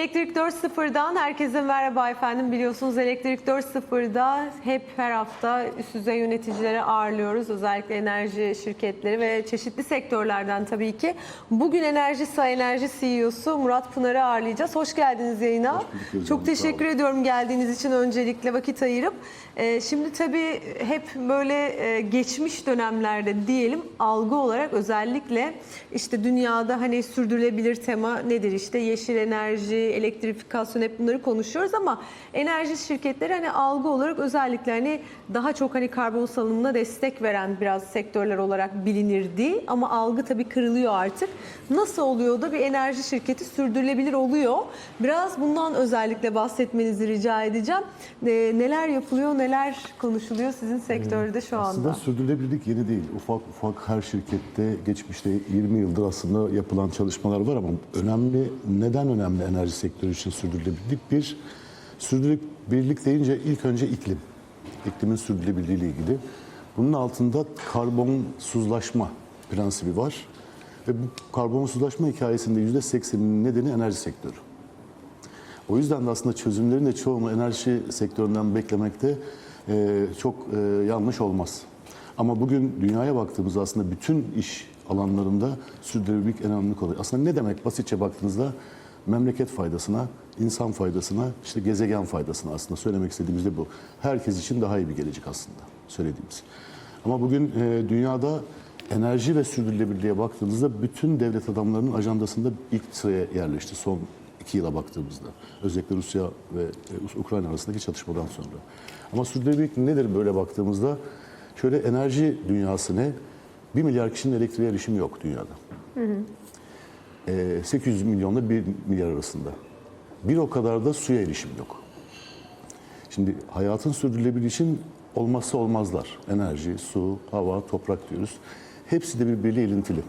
Elektrik 4.0'dan herkese merhaba efendim. Biliyorsunuz Elektrik 4.0'da hep her hafta üst düzey yöneticileri ağırlıyoruz. Özellikle enerji şirketleri ve çeşitli sektörlerden tabii ki. Bugün Enerji Say Enerji CEO'su Murat Pınar'ı ağırlayacağız. Hoş geldiniz yayına. bulduk Gözde Çok teşekkür ediyorum geldiğiniz için öncelikle vakit ayırıp. Ee, Şimdi tabii hep böyle e, geçmiş dönemlerde diyelim algı olarak özellikle işte dünyada hani sürdürülebilir tema nedir işte yeşil enerji, elektrifikasyon hep bunları konuşuyoruz ama enerji şirketleri hani algı olarak özellikle hani daha çok hani karbon salınımına destek veren biraz sektörler olarak bilinirdi ama algı tabii kırılıyor artık. Nasıl oluyor da bir enerji şirketi sürdürülebilir oluyor? Biraz bundan özellikle bahsetmenizi rica edeceğim. Ee, neler yapılıyor, neler konuşuluyor sizin sektörde şu anda? Aslında sürdürülebilirlik yeni değil. Ufak ufak her şirkette geçmişte 20 yıldır aslında yapılan çalışmalar var ama önemli, neden önemli enerji sektörü için sürdürülebilirlik? Bir, sürdürülebilirlik deyince ilk önce iklim. İklimin sürdürülebilirliği ile ilgili. Bunun altında karbonsuzlaşma prensibi var. Ve bu karbonsuzlaşma hikayesinde %80'inin nedeni enerji sektörü. O yüzden de aslında çözümlerin de çoğunu enerji sektöründen beklemekte e, çok e, yanlış olmaz. Ama bugün dünyaya baktığımızda aslında bütün iş alanlarında sürdürülebilirlik en önemli konu. Aslında ne demek basitçe baktığınızda memleket faydasına, insan faydasına, işte gezegen faydasına aslında söylemek istediğimiz de bu. Herkes için daha iyi bir gelecek aslında söylediğimiz. Ama bugün e, dünyada enerji ve sürdürülebilirliğe baktığınızda bütün devlet adamlarının ajandasında ilk sıraya yerleşti son iki yıla baktığımızda. Özellikle Rusya ve e, Ukrayna arasındaki çatışmadan sonra. Ama sürdürülebilirlik nedir böyle baktığımızda? Şöyle enerji dünyası ne? 1 milyar kişinin elektriğe erişimi yok dünyada. E, 800 milyonla 1 milyar arasında. Bir o kadar da suya erişim yok. Şimdi hayatın sürdürülebilir için olmazsa olmazlar. Enerji, su, hava, toprak diyoruz. Hepsi de birbiriyle ilintili.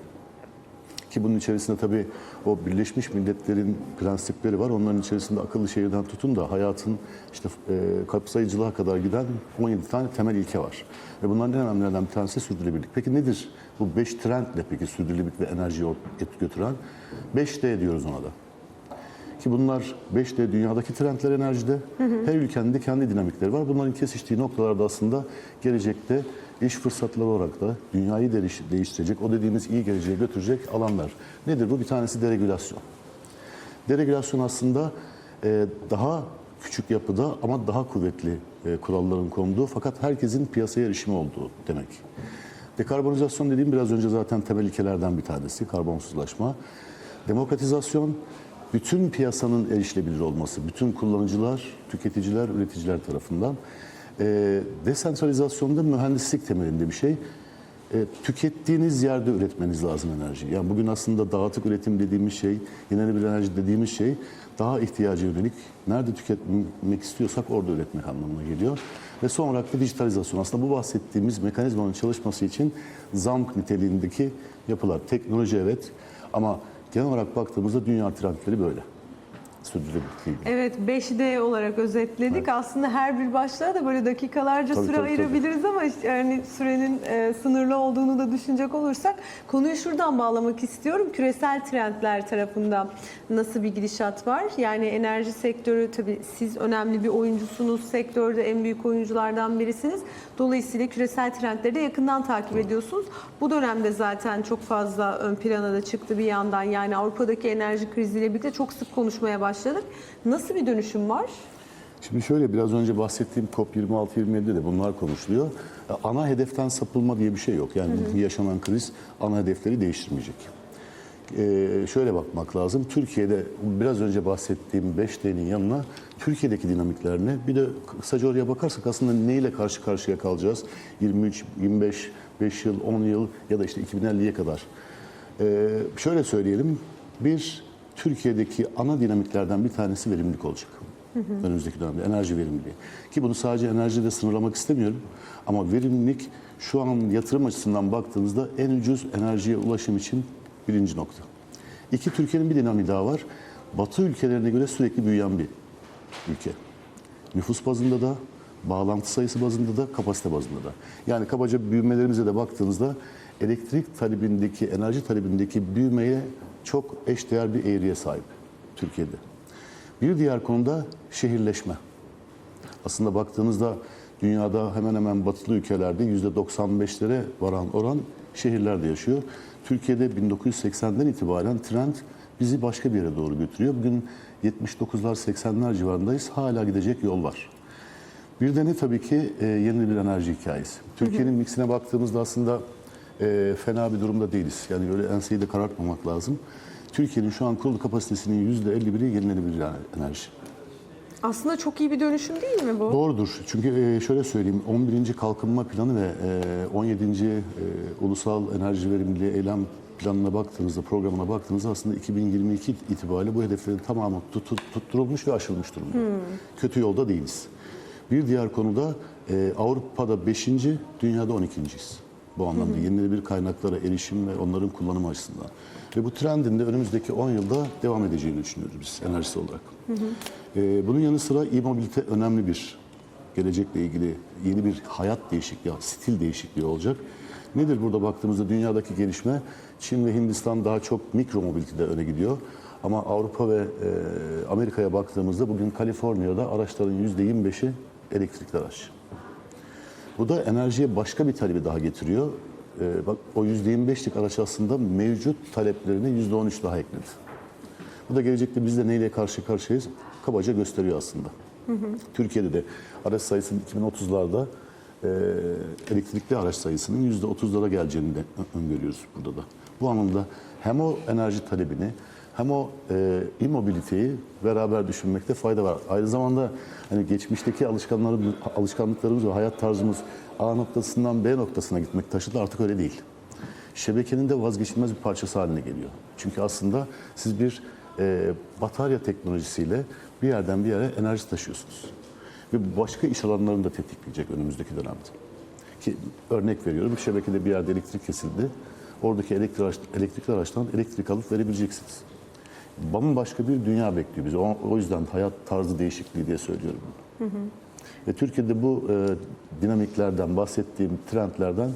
Ki bunun içerisinde tabii o Birleşmiş Milletler'in prensipleri var. Onların içerisinde akıllı şehirden tutun da hayatın işte e, kapsayıcılığa kadar giden 17 tane temel ilke var. Ve bunların en önemlilerinden bir tanesi sürdürülebilirlik. Peki nedir bu 5 trend ne peki sürdürülebilirlik ve enerjiyi götüren? 5D diyoruz ona da. Ki bunlar 5D dünyadaki trendler enerjide. Her ülkenin de kendi dinamikleri var. Bunların kesiştiği noktalarda aslında gelecekte iş fırsatları olarak da dünyayı değiş- değiştirecek, o dediğimiz iyi geleceğe götürecek alanlar. Nedir bu? Bir tanesi deregülasyon. Deregülasyon aslında e, daha küçük yapıda ama daha kuvvetli e, kuralların konduğu fakat herkesin piyasaya erişimi olduğu demek. Dekarbonizasyon dediğim biraz önce zaten temel ilkelerden bir tanesi karbonsuzlaşma. Demokratizasyon bütün piyasanın erişilebilir olması, bütün kullanıcılar, tüketiciler, üreticiler tarafından. E, desentralizasyonda mühendislik temelinde bir şey. E, tükettiğiniz yerde üretmeniz lazım enerji. Yani bugün aslında dağıtık üretim dediğimiz şey, yenilenebilir enerji dediğimiz şey daha ihtiyaca yönelik. Nerede tüketmek istiyorsak orada üretmek anlamına geliyor. Ve son olarak da dijitalizasyon. Aslında bu bahsettiğimiz mekanizmanın çalışması için ZAMK niteliğindeki yapılar. Teknoloji evet ama genel olarak baktığımızda dünya trendleri böyle. Sürdürülebilirlik ilgili. Evet 5D olarak özetledik. Aslında her bir başlığa da böyle dakikalarca Tabii, süre tabii, ayırabiliriz ama yani sürenin e, sınırlı olduğunu da düşünecek olursak konuyu şuradan bağlamak istiyorum. Küresel trendler tarafından nasıl bir gidişat var? Yani enerji sektörü tabii siz önemli bir oyuncusunuz. Sektörde en büyük oyunculardan birisiniz. Dolayısıyla küresel trendleri de yakından takip ediyorsunuz. Bu dönemde zaten çok fazla ön plana da çıktı bir yandan. Yani Avrupa'daki enerji kriziyle birlikte çok sık konuşmaya başladık. Nasıl bir dönüşüm var? Şimdi şöyle biraz önce bahsettiğim COP26-27'de de bunlar konuşuluyor. E, Ana hedeften sapılma diye bir şey yok. Yani yaşanan kriz ana hedefleri değiştirmeyecek. Ee, şöyle bakmak lazım. Türkiye'de biraz önce bahsettiğim 5D'nin yanına Türkiye'deki dinamiklerine bir de kısaca oraya bakarsak aslında neyle karşı karşıya kalacağız? 23, 25, 5 yıl, 10 yıl ya da işte 2050'ye kadar. Ee, şöyle söyleyelim. Bir, Türkiye'deki ana dinamiklerden bir tanesi verimlilik olacak. Önümüzdeki dönemde enerji verimliliği. Ki bunu sadece enerjide sınırlamak istemiyorum. Ama verimlilik şu an yatırım açısından baktığınızda en ucuz enerjiye ulaşım için birinci nokta. İki, Türkiye'nin bir dinamiği daha var. Batı ülkelerine göre sürekli büyüyen bir ülke. Nüfus bazında da, bağlantı sayısı bazında da, kapasite bazında da. Yani kabaca büyümelerimize de baktığınızda elektrik talebindeki, enerji talebindeki büyümeye çok eşdeğer bir eğriye sahip Türkiye'de. Bir diğer konuda şehirleşme. Aslında baktığınızda dünyada hemen hemen batılı ülkelerde %95'lere varan oran şehirlerde yaşıyor. Türkiye'de 1980'den itibaren trend bizi başka bir yere doğru götürüyor. Bugün 79'lar 80'ler civarındayız. Hala gidecek yol var. Bir de ne tabii ki e, yenilenebilir enerji hikayesi. Türkiye'nin mixine baktığımızda aslında e, fena bir durumda değiliz. Yani öyle enseyi de karartmamak lazım. Türkiye'nin şu an kurulu kapasitesinin %51'i yenilenebilir enerji. Aslında çok iyi bir dönüşüm değil mi bu? Doğrudur. Çünkü e, şöyle söyleyeyim, 11. Kalkınma Planı ve e, 17. e, Ulusal Enerji Verimliliği Eylem Planına baktığınızda, programına baktığınızda aslında 2022 itibariyle bu hedeflerin tamamı tut- tut- tutturulmuş ve aşılmış durumda. Kötü yolda değiliz. Bir diğer konuda e, Avrupa'da 5. dünyada 12.yiz. Bu anlamda yenilenebilir kaynaklara erişim ve onların kullanımı açısından. Ve bu trendin de önümüzdeki 10 yılda devam edeceğini düşünüyoruz biz enerjisi olarak. Ee, bunun yanı sıra e-mobilite önemli bir gelecekle ilgili yeni bir hayat değişikliği, stil değişikliği olacak. Nedir burada baktığımızda dünyadaki gelişme? Çin ve Hindistan daha çok mikro mobilitede öne gidiyor. Ama Avrupa ve e, Amerika'ya baktığımızda bugün Kaliforniya'da araçların %25'i elektrikli araç. Bu da enerjiye başka bir talebi daha getiriyor. Ee, bak o %25'lik araç aslında mevcut taleplerine %13 daha ekledi. Bu da gelecekte biz de neyle karşı karşıyayız kabaca gösteriyor aslında. Türkiye'de de araç sayısının 2030'larda e, elektrikli araç sayısının %30'lara geleceğini de öngörüyoruz burada da. Bu anlamda hem o enerji talebini hem o e, e-mobiliteyi beraber düşünmekte fayda var. Aynı zamanda hani geçmişteki alışkanlarımız, alışkanlıklarımız ve hayat tarzımız A noktasından B noktasına gitmek taşıdı artık öyle değil şebekenin de vazgeçilmez bir parçası haline geliyor. Çünkü aslında siz bir e, batarya teknolojisiyle bir yerden bir yere enerji taşıyorsunuz. Ve başka iş alanlarını da tetikleyecek önümüzdeki dönemde. Ki örnek veriyorum, şebekede bir yerde elektrik kesildi. Oradaki elektrik, araç, elektrikli araçtan elektrik alıp verebileceksiniz. Bambaşka bir dünya bekliyor bizi. O, o yüzden hayat tarzı değişikliği diye söylüyorum bunu. Ve Türkiye'de bu e, dinamiklerden, bahsettiğim trendlerden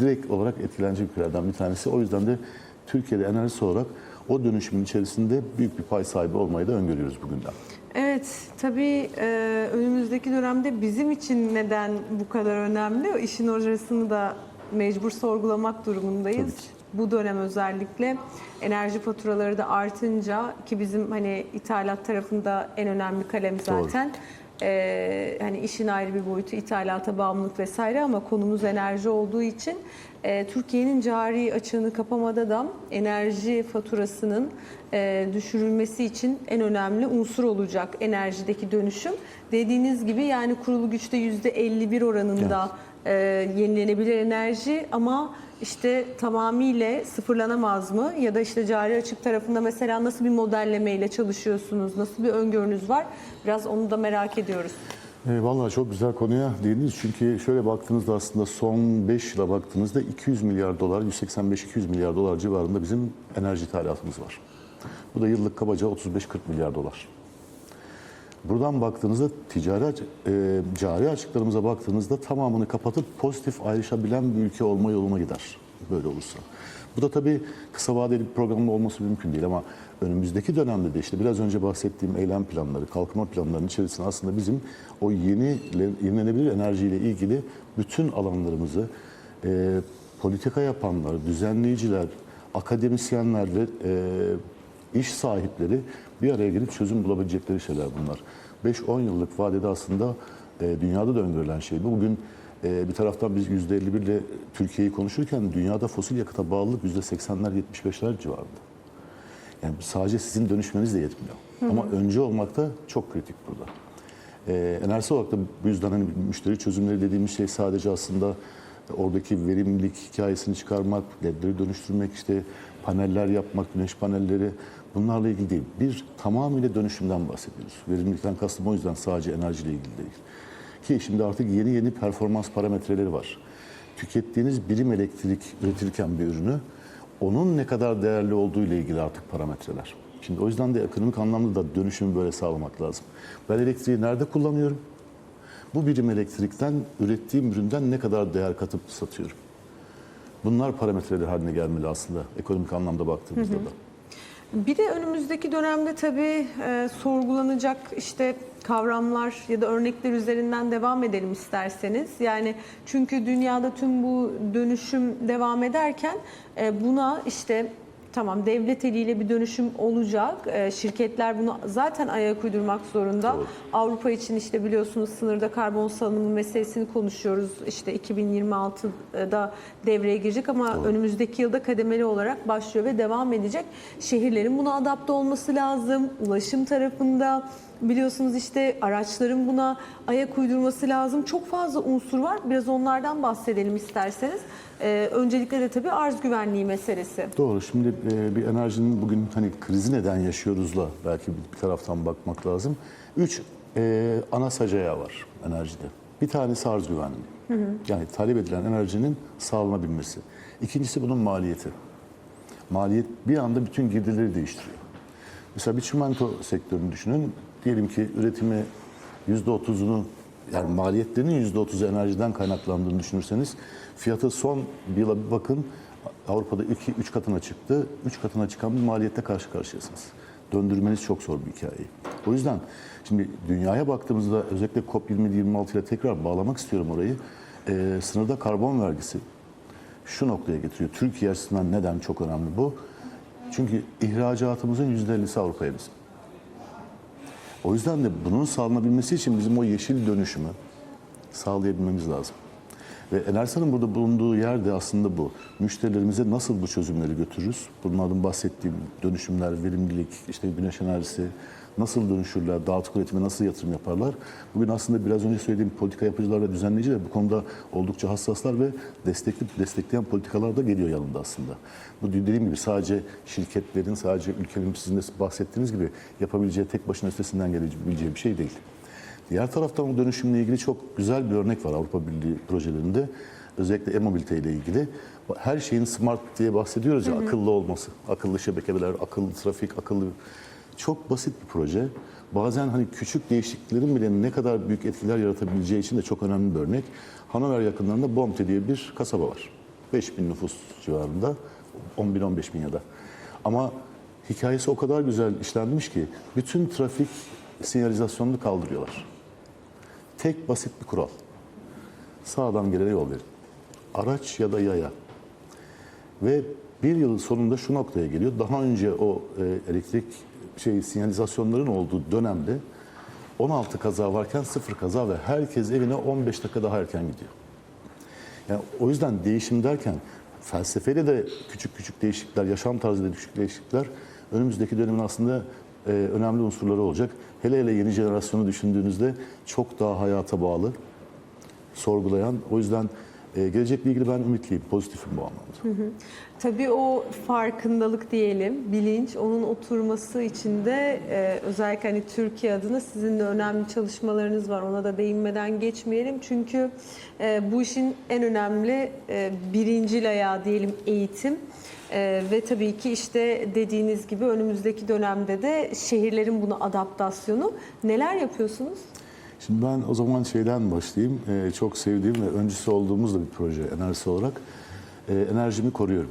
direkt olarak etkilenecek ülkelerden bir tanesi. O yüzden de Türkiye'de enerjisi olarak o dönüşümün içerisinde büyük bir pay sahibi olmayı da öngörüyoruz bugünden. Evet, tabii e, önümüzdeki dönemde bizim için neden bu kadar önemli? O işin orasını da mecbur sorgulamak durumundayız. Tabii ki. Bu dönem özellikle enerji faturaları da artınca ki bizim hani ithalat tarafında en önemli kalem Doğru. zaten. E, hani işin ayrı bir boyutu ithalata bağımlılık vesaire ama konumuz enerji olduğu için e, Türkiye'nin cari açığını kapamada da enerji faturasının e, düşürülmesi için en önemli unsur olacak enerjideki dönüşüm. Dediğiniz gibi yani kurulu güçte %51 oranında e, yenilenebilir enerji ama işte tamamıyla sıfırlanamaz mı? Ya da işte cari açık tarafında mesela nasıl bir modellemeyle çalışıyorsunuz? Nasıl bir öngörünüz var? Biraz onu da merak ediyoruz. E, vallahi çok güzel konuya değindiniz. Çünkü şöyle baktığınızda aslında son 5 yıla baktığınızda 200 milyar dolar, 185-200 milyar dolar civarında bizim enerji ithalatımız var. Bu da yıllık kabaca 35-40 milyar dolar. Buradan baktığınızda ticari e, cari açıklarımıza baktığınızda tamamını kapatıp pozitif ayrışabilen bir ülke olma yoluna gider böyle olursa. Bu da tabii kısa vadeli bir programın olması mümkün değil ama önümüzdeki dönemde de işte biraz önce bahsettiğim eylem planları, kalkınma planlarının içerisinde aslında bizim o yeni yenilenebilir enerjiyle ilgili bütün alanlarımızı e, politika yapanlar, düzenleyiciler, akademisyenler ve e, iş sahipleri bir araya gelip çözüm bulabilecekleri şeyler bunlar. 5-10 yıllık vadede aslında e, dünyada da öngörülen şey bu. Bugün e, bir taraftan biz %51 ile Türkiye'yi konuşurken dünyada fosil yakıta bağlılık %80'ler 75'ler civarında. Yani sadece sizin dönüşmeniz de yetmiyor. Ama önce olmak da çok kritik burada. Ee, enerjisi olarak da bu yüzden hani müşteri çözümleri dediğimiz şey sadece aslında oradaki verimlilik hikayesini çıkarmak, ledleri dönüştürmek, işte paneller yapmak, güneş panelleri bunlarla ilgili değil. Bir tamamıyla dönüşümden bahsediyoruz. Verimlilikten kastım o yüzden sadece enerjiyle ilgili değil. Ki şimdi artık yeni yeni performans parametreleri var. Tükettiğiniz birim elektrik üretilirken bir ürünü onun ne kadar değerli olduğu ile ilgili artık parametreler. Şimdi o yüzden de ekonomik anlamda da dönüşümü böyle sağlamak lazım. Ben elektriği nerede kullanıyorum? Bu birim elektrikten ürettiğim üründen ne kadar değer katıp satıyorum? Bunlar parametreler haline gelmeli aslında ekonomik anlamda baktığımızda da. Bir de önümüzdeki dönemde tabii e, sorgulanacak işte kavramlar ya da örnekler üzerinden devam edelim isterseniz. Yani çünkü dünyada tüm bu dönüşüm devam ederken e, buna işte tamam devlet eliyle bir dönüşüm olacak. E, şirketler bunu zaten ayak uydurmak zorunda. Doğru. Avrupa için işte biliyorsunuz sınırda karbon salınımı meselesini konuşuyoruz. İşte 2026'da devreye girecek ama Doğru. önümüzdeki yılda kademeli olarak başlıyor ve devam edecek. Şehirlerin buna adapte olması lazım. Ulaşım tarafında biliyorsunuz işte araçların buna ayak uydurması lazım. Çok fazla unsur var. Biraz onlardan bahsedelim isterseniz. Ee, öncelikle de tabii arz güvenliği meselesi. Doğru. Şimdi e, bir enerjinin bugün hani krizi neden yaşıyoruzla belki bir taraftan bakmak lazım. Üç e, ana sacaya var enerjide. Bir tanesi arz güvenliği. Yani talep edilen enerjinin sağlanabilmesi. İkincisi bunun maliyeti. Maliyet bir anda bütün girdileri değiştiriyor. Mesela bir çimento sektörünü düşünün. Diyelim ki üretimi %30'unu yani maliyetlerinin %30'u enerjiden kaynaklandığını düşünürseniz fiyatı son bir yıla bir bakın Avrupa'da 2-3 katına çıktı. 3 katına çıkan bir maliyette karşı karşıyasınız. Döndürmeniz çok zor bir hikaye. O yüzden şimdi dünyaya baktığımızda özellikle COP27-26 ile tekrar bağlamak istiyorum orayı. Ee, sınırda karbon vergisi şu noktaya getiriyor. Türkiye açısından neden çok önemli bu? Çünkü ihracatımızın %50'si Avrupa'ya bizim. O yüzden de bunun sağlanabilmesi için bizim o yeşil dönüşümü sağlayabilmemiz lazım. Ve Enersan'ın burada bulunduğu yer de aslında bu. Müşterilerimize nasıl bu çözümleri götürürüz? Bunlardan bahsettiğim dönüşümler, verimlilik, işte güneş enerjisi, nasıl dönüşürler, dağıtık üretime nasıl yatırım yaparlar? Bugün aslında biraz önce söylediğim politika yapıcılar ve düzenleyiciler bu konuda oldukça hassaslar ve destekli, destekleyen politikalar da geliyor yanında aslında. Bu dediğim gibi sadece şirketlerin, sadece ülkenin sizin de bahsettiğiniz gibi yapabileceği tek başına üstesinden gelebileceği bir şey değil. Diğer taraftan bu dönüşümle ilgili çok güzel bir örnek var Avrupa Birliği projelerinde. Özellikle e-mobilite ile ilgili. Her şeyin smart diye bahsediyoruz ya akıllı olması. Akıllı şebekeler, akıllı trafik, akıllı... Çok basit bir proje. Bazen hani küçük değişikliklerin bile ne kadar büyük etkiler yaratabileceği için de çok önemli bir örnek. Hanover yakınlarında Bomte diye bir kasaba var. 5000 nüfus civarında. 10 bin 15 bin ya da. Ama hikayesi o kadar güzel işlenmiş ki bütün trafik sinyalizasyonunu kaldırıyorlar. Tek basit bir kural. Sağdan gelene yol verin. Araç ya da yaya. Ve bir yıl sonunda şu noktaya geliyor. Daha önce o e, elektrik şey sinyalizasyonların olduğu dönemde 16 kaza varken sıfır kaza ve herkes evine 15 dakika daha erken gidiyor. Yani o yüzden değişim derken felsefeyle de küçük küçük değişiklikler, yaşam tarzıyla küçük değişiklikler önümüzdeki dönemin aslında e, önemli unsurları olacak. Hele hele yeni jenerasyonu düşündüğünüzde çok daha hayata bağlı, sorgulayan. O yüzden e, gelecekle ilgili ben ümitliyim, pozitifim bu anlamda. Tabii o farkındalık diyelim, bilinç, onun oturması için de e, özellikle hani Türkiye adına sizin de önemli çalışmalarınız var. Ona da değinmeden geçmeyelim. Çünkü e, bu işin en önemli e, birincil ayağı diyelim eğitim. E, ve tabii ki işte dediğiniz gibi önümüzdeki dönemde de şehirlerin buna adaptasyonu. Neler yapıyorsunuz? Şimdi ben o zaman şeyden başlayayım. Ee, çok sevdiğim ve öncüsü olduğumuz da bir proje enerjisi olarak. Ee, enerjimi koruyorum.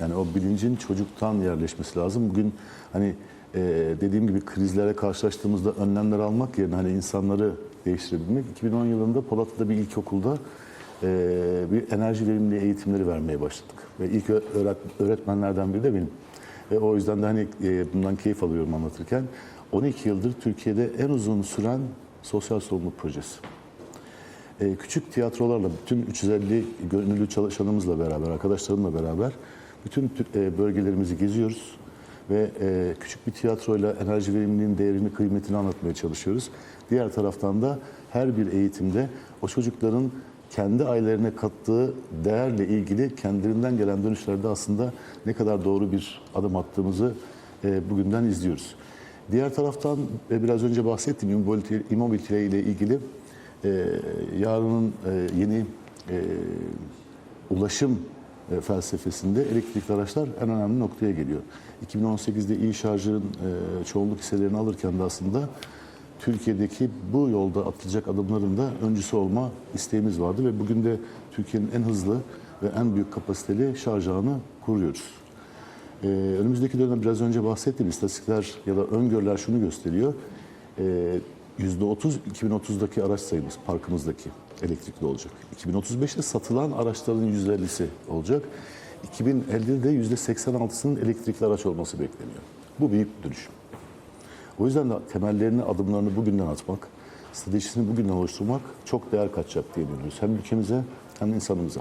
Yani o bilincin çocuktan yerleşmesi lazım. Bugün hani e, dediğim gibi krizlere karşılaştığımızda önlemler almak yerine hani insanları değiştirebilmek. 2010 yılında Polatlı'da bir ilkokulda bir enerji verimliliği eğitimleri vermeye başladık. Ve ilk öğret- öğretmenlerden biri de benim. Ve o yüzden de hani e, bundan keyif alıyorum anlatırken. 12 yıldır Türkiye'de en uzun süren sosyal sorumluluk projesi. Ee, küçük tiyatrolarla, bütün 350 gönüllü çalışanımızla beraber, arkadaşlarımla beraber bütün tü- e, bölgelerimizi geziyoruz ve e, küçük bir tiyatroyla enerji verimliliğinin değerini, kıymetini anlatmaya çalışıyoruz. Diğer taraftan da her bir eğitimde o çocukların kendi ailelerine kattığı değerle ilgili kendilerinden gelen dönüşlerde aslında ne kadar doğru bir adım attığımızı e, bugünden izliyoruz. Diğer taraftan e, biraz önce bahsettiğim immobilite, ile ilgili e, yarının e, yeni e, ulaşım e, felsefesinde elektrikli araçlar en önemli noktaya geliyor. 2018'de iyi şarjın e, çoğunluk hisselerini alırken de aslında Türkiye'deki bu yolda atılacak adımların da öncüsü olma isteğimiz vardı ve bugün de Türkiye'nin en hızlı ve en büyük kapasiteli şarj ağını kuruyoruz. Ee, önümüzdeki dönem biraz önce bahsettiğim istatistikler ya da öngörüler şunu gösteriyor. Ee, %30 2030'daki araç sayımız parkımızdaki elektrikli olacak. 2035'te satılan araçların %50'si olacak. 2050'de %86'sının elektrikli araç olması bekleniyor. Bu büyük bir dönüşüm. O yüzden de temellerini, adımlarını bugünden atmak, stratejisini bugünden oluşturmak çok değer katacak diye düşünüyoruz. Hem ülkemize hem insanımıza.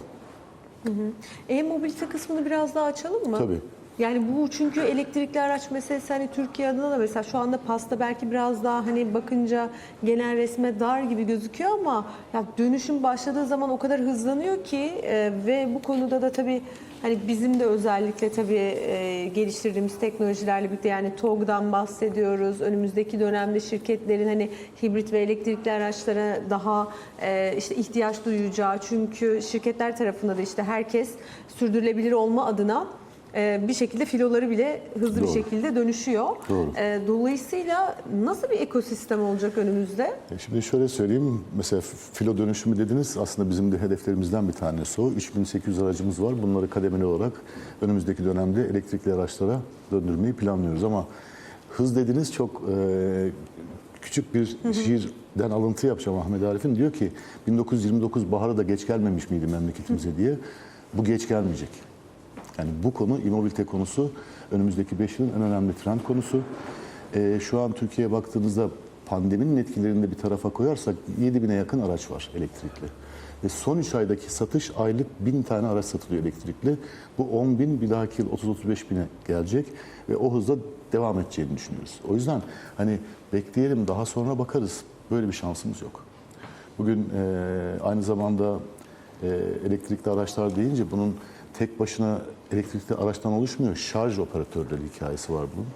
E-mobilite kısmını biraz daha açalım mı? Tabii. Yani bu çünkü elektrikli araç meselesi hani Türkiye adına da mesela şu anda pasta belki biraz daha hani bakınca genel resme dar gibi gözüküyor ama ya dönüşüm başladığı zaman o kadar hızlanıyor ki e, ve bu konuda da tabii hani bizim de özellikle tabii e, geliştirdiğimiz teknolojilerle birlikte yani TOG'dan bahsediyoruz. Önümüzdeki dönemde şirketlerin hani hibrit ve elektrikli araçlara daha e, işte ihtiyaç duyacağı çünkü şirketler tarafında da işte herkes sürdürülebilir olma adına bir şekilde filoları bile hızlı bir Doğru. şekilde dönüşüyor. Doğru. E, Dolayısıyla nasıl bir ekosistem olacak önümüzde? E Şimdi şöyle söyleyeyim, mesela filo dönüşümü dediniz aslında bizim de hedeflerimizden bir tanesi o. 3800 aracımız var. Bunları kademeli olarak önümüzdeki dönemde elektrikli araçlara döndürmeyi planlıyoruz. Ama hız dediniz çok e, küçük bir şiirden alıntı yapacağım Ahmet Arif'in. Diyor ki 1929 baharı da geç gelmemiş miydi memleketimize diye. Bu geç gelmeyecek. Yani bu konu immobilite konusu önümüzdeki 5 yılın en önemli trend konusu. Ee, şu an Türkiye'ye baktığınızda pandeminin etkilerini de bir tarafa koyarsak 7 bine yakın araç var elektrikli. Ve son 3 aydaki satış aylık 1000 tane araç satılıyor elektrikli. Bu 10 bin bir dahaki yıl 30-35 bine gelecek ve o hızla devam edeceğini düşünüyoruz. O yüzden hani bekleyelim daha sonra bakarız. Böyle bir şansımız yok. Bugün e, aynı zamanda e, elektrikli araçlar deyince bunun tek başına elektrikli araçtan oluşmuyor. Şarj operatörleri hikayesi var bunun.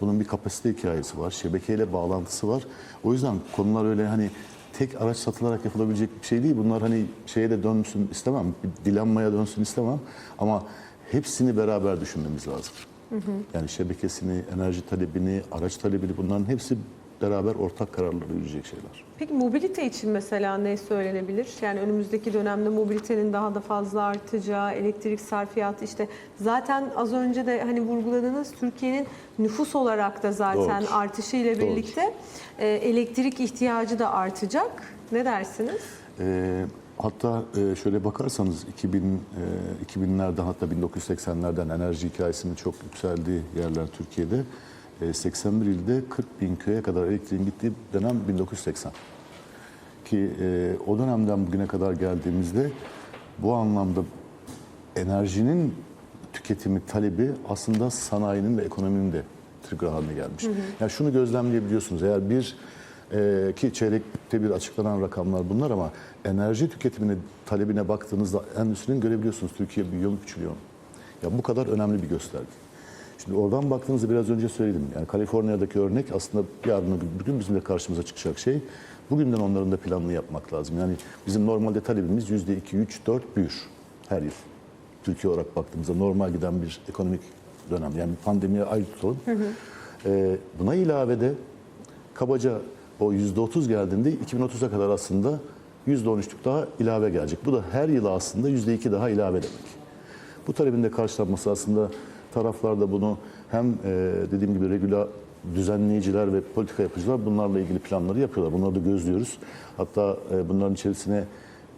Bunun bir kapasite hikayesi var. Şebekeyle bağlantısı var. O yüzden konular öyle hani tek araç satılarak yapılabilecek bir şey değil. Bunlar hani şeye de dönsün istemem. Bir dilenmaya dönsün istemem. Ama hepsini beraber düşünmemiz lazım. Yani şebekesini, enerji talebini, araç talebini bunların hepsi beraber ortak kararlara yürüyecek şeyler. Peki mobilite için mesela ne söylenebilir? Yani önümüzdeki dönemde mobilitenin daha da fazla artacağı, elektrik sarfiyatı işte zaten az önce de hani vurguladığınız Türkiye'nin nüfus olarak da zaten Doğrudur. artışıyla birlikte e, elektrik ihtiyacı da artacak. Ne dersiniz? Ee, hatta e, şöyle bakarsanız 2000 e, 2000'lerden hatta 1980'lerden enerji hikayesinin çok yükseldiği yerler Türkiye'de. E, 81 ilde 40 bin köye kadar elektriğin gittiği dönem 1980. Ki e, o dönemden bugüne kadar geldiğimizde bu anlamda enerjinin tüketimi, talebi aslında sanayinin ve ekonominin de trigger haline gelmiş. Yani şunu gözlemleyebiliyorsunuz. Eğer bir e, ki çeyrekte bir açıklanan rakamlar bunlar ama enerji tüketimine, talebine baktığınızda endüstrinin görebiliyorsunuz. Türkiye büyüyor mu, küçülüyor mu? Ya bu kadar önemli bir gösterge. Şimdi oradan baktığınızda biraz önce söyledim. Yani Kaliforniya'daki örnek aslında yarın bir gün bizim de karşımıza çıkacak şey. Bugünden onların da planını yapmak lazım. Yani bizim normalde talebimiz yüzde iki, üç, dört büyür her yıl. Türkiye olarak baktığımızda normal giden bir ekonomik dönem. Yani pandemiye ayrı tutalım. Ee, buna ilave de kabaca o yüzde otuz geldiğinde 2030'a kadar aslında yüzde on üçlük daha ilave gelecek. Bu da her yıl aslında yüzde iki daha ilave demek. Bu talebin de karşılanması aslında taraflar da bunu hem e, dediğim gibi regüla düzenleyiciler ve politika yapıcılar bunlarla ilgili planları yapıyorlar. Bunları da gözlüyoruz. Hatta e, bunların içerisine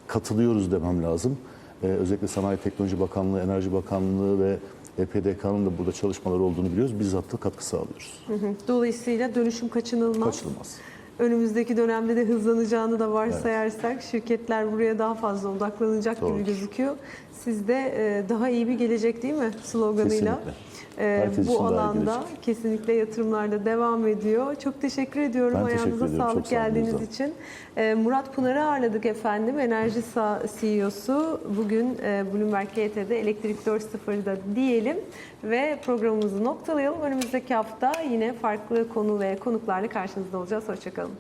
katılıyoruz demem lazım. E, özellikle Sanayi Teknoloji Bakanlığı, Enerji Bakanlığı ve EPDK'nın da burada çalışmaları olduğunu biliyoruz. Bizzat da katkı sağlıyoruz. Hı hı. Dolayısıyla dönüşüm kaçınılmaz. Kaçınılmaz. Önümüzdeki dönemde de hızlanacağını da varsayarsak şirketler buraya daha fazla odaklanacak gibi Doğrudur. gözüküyor. Siz de e, daha iyi bir gelecek değil mi sloganıyla? Kesinlikle. E, Herkes için bu daha iyi alanda gelecek. kesinlikle yatırımlar da devam ediyor. Çok teşekkür ediyorum Ben teşekkür ayağınıza ediyorum. sağlık Çok sağ olun geldiğiniz Özlem. için. E, Murat Pınar'ı ağırladık efendim. Enerji Sa- CEO'su. Bugün e, Bloomberg GT'de Elektrik 4.0'da diyelim ve programımızı noktalayalım. Önümüzdeki hafta yine farklı konu ve konuklarla karşınızda olacağız. Hoşçakalın.